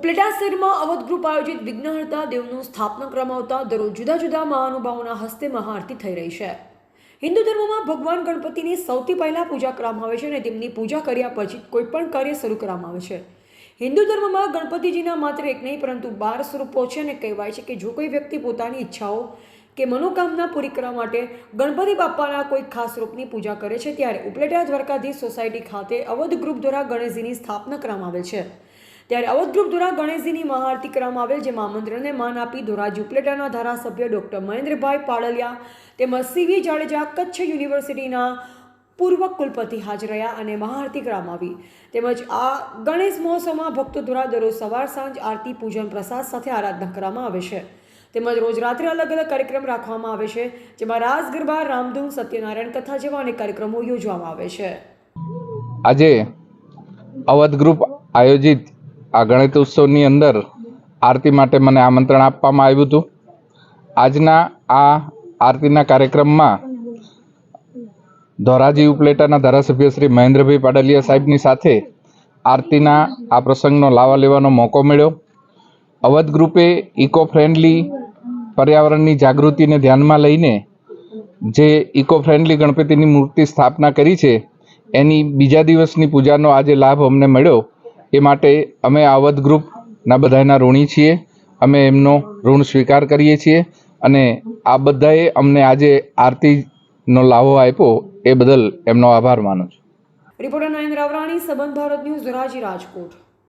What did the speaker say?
ઉપલેટા શહેરમાં અવધ ગ્રુપ આયોજિત વિઘ્નહર્તા દેવનું સ્થાપના ક્રમાવતા દરરોજ જુદા જુદા મહાનુભાવોના હસ્તે મહાઆરતી થઈ રહી છે. હિન્દુ ધર્મમાં ભગવાન ગણપતિની સૌથી પહેલાં પૂજા કરવામાં આવે છે અને તેમની પૂજા કર્યા પછી કોઈપણ કાર્ય શરૂ કરવામાં આવે છે. હિન્દુ ધર્મમાં ગણપતિજીના માત્ર એક નહીં, પરંતુ બાર સ્વરૂપો છે અને કહેવાય છે કે જો કોઈ વ્યક્તિ પોતાની ઈચ્છાઓ કે મનોકામના પૂરી કરવા માટે ગણપતિ બાપ્પાના કોઈ ખાસ રૂપની પૂજા કરે છે, ત્યારે ઉપલેટા દ્વારકાધીશ સોસાયટી ખાતે અવધ ગ્રુપ દ્વારા ગણેશજીની સ્થાપના કરવામાં આવે છે. ત્યારે અવધ ગ્રુપ દ્વારા ગણેશજીની મહાઆરતી કરવામાં આવેલ, જેમાં આમંત્રણને માન આપી ધોરાજી ઉપલેટાના ધારાસભ્ય ડૉક્ટર મહેન્દ્રભાઈ પાડલિયા તેમજ સીવી જાડેજા કચ્છ યુનિવર્સિટીના પૂર્વ કુલપતિ હાજર રહ્યા અને મહાઆરતી કરવામાં આવી. તેમજ આ ગણેશ મહોત્સવમાં ભક્તો દ્વારા દરરોજ સવાર સાંજ આરતી, પૂજન, પ્રસાદ સાથે આરાધના કરવામાં આવે છે. તેમજ રોજ રાત્રે અલગ અલગ કાર્યક્રમ રાખવામાં આવે છે, જેમાં રાસ, ગરબા, રામધૂન, સત્યનારાયણ કથા જેવા અનેક કાર્યક્રમો યોજવામાં આવે છે. આજે અવધ ગ્રુપ આયોજિત આ ગણિત ઉત્સવની અંદર આરતી માટે મને આમંત્રણ આપવામાં આવ્યું હતું. આજના આ આરતીના કાર્યક્રમમાં ધોરાજી ઉપલેટાના ધારાસભ્ય શ્રી મહેન્દ્રભાઈ પાડલિયા સાહેબની સાથે આરતીના આ પ્રસંગનો લાવા લેવાનો મોકો મળ્યો. અવધ ગ્રુપે ઇકો ફ્રેન્ડલી પર્યાવરણની જાગૃતિને ધ્યાનમાં લઈને જે ઇકો ફ્રેન્ડલી ગણપતિની મૂર્તિ સ્થાપના કરી છે, એની બીજા દિવસની પૂજાનો આજે લાભ અમને મળ્યો. એ માટે અમે અવધ ગ્રુપના બધાના ઋણી છીએ. અમે એમનો ઋણ સ્વીકાર કરીએ છીએ અને આ બધાએ અમને આજે આરતીનો લાહો આપ્યો એ બદલ એમનો આભાર માનું છું. રિપોર્ટર નરેન્દ્ર અવરાણી, સંબંધ ભારત ન્યૂઝ ધોરાજી રાજકોટ.